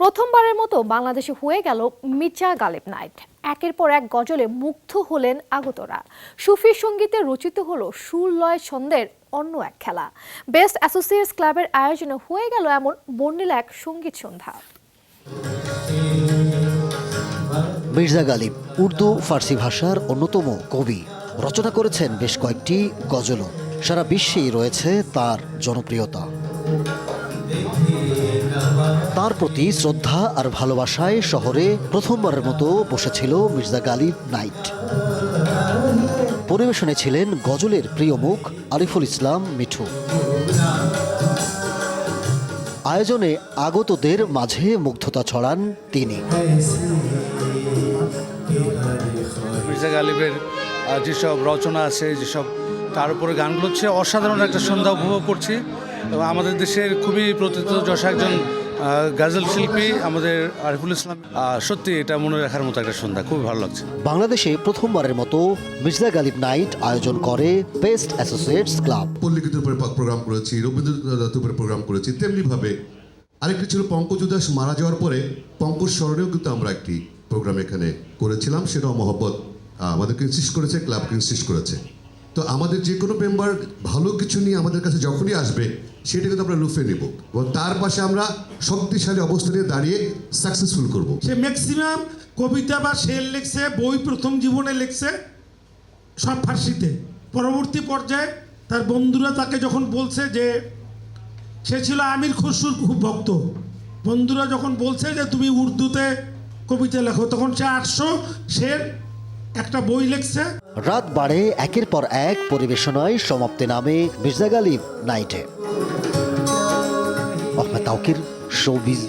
প্রথমবারের মতো বাংলাদেশে হয়ে গেল মির্জা গালিব নাইট। একের পর এক গজলে মুগ্ধ হলেন আগতরা। সুফি সঙ্গীতে রচিত হলো সুরলয় ছন্দের অন্য এক খেলা। বেস্ট অ্যাসোসিয়েটস ক্লাবের আয়োজনে হয়ে গেল এমন বর্ণিল এক সংগীত সন্ধ্যা। মির্জা গালিব, উর্দু, ফার্সি ভাষার অন্যতম কবি। রচনা করেছেন বেশ কয়েকটি গজলও। সারা বিশ্বেই রয়েছে তার জনপ্রিয়তা। তার প্রতি শ্রদ্ধা আর ভালোবাসায় শহরে প্রথমবারের মতো বসেছিল মির্জা গালিব নাইট। পরিবেশনে ছিলেন গজলের প্রিয় মুখ আরিফুল ইসলাম মিঠু। আয়োজনে আগতদের মাঝে মুগ্ধতা ছড়ান তিনি। মির্জা গালিবের যেসব রচনা আছে যেসব তার উপরে গানগুলো হচ্ছে অসাধারণ একটা সন্ধ্যা উপভোগ করছি। এবং আমাদের দেশের খুবই প্রতিযশা একজন আহ, গাজল শিল্পী আমাদের আরিফুল ইসলাম। সত্যি এটা মনে রাখার মতো একটা সন্ধ্যা খুবই ভালো লাগছে। বাংলাদেশে প্রথমবারের মতো মির্জা গালিব নাইট আয়োজন করে বেস্ট অ্যাসোসিয়েটস ক্লাব। পল্লিগীতের উপরে প্রোগ্রাম করেছি রবীন্দ্রনাথের উপরে প্রোগ্রাম করেছি তেমনিভাবে আরেকটি ছিল পঙ্কজ উদাস মারা যাওয়ার পরে পঙ্কজ স্মরণেও কিন্তু আমরা একটি প্রোগ্রাম এখানে করেছিলাম সেটাও মহব্বত আমাদেরকে ইনসিস্ট করেছে ক্লাবকে ইনসিস্ট করেছে। তো আমাদের যে কোনো মেম্বার ভালো কিছু নিয়ে আমাদের কাছে যখনই আসবে, সেটা কিন্তু আমরা লুফে নেব। এবং তার পাশে আমরা শক্তিশালী অবস্থা নিয়ে দাঁড়িয়ে সাকসেসফুল করব। সে ম্যাক্সিমাম কবিতা বা শের লিখছে, বই প্রথম জীবনে লিখছে, সব ফার্সিতে। পরবর্তী পর্যায়ে তার বন্ধুরা তাকে যখন বলছে যে, সে ছিল আমির খসরুর খুব ভক্ত। বন্ধুরা যখন বলছে যে, তুমি উর্দুতে কবিতা লেখো, তখন সে আটশো শের একটা বই লিখছে। রাত বাড়ে, একের পর এক পরিবেশনায় সমাপ্তি নামে মির্জা গালিব নাইটে। আহমেদ তাউকির শোবিজ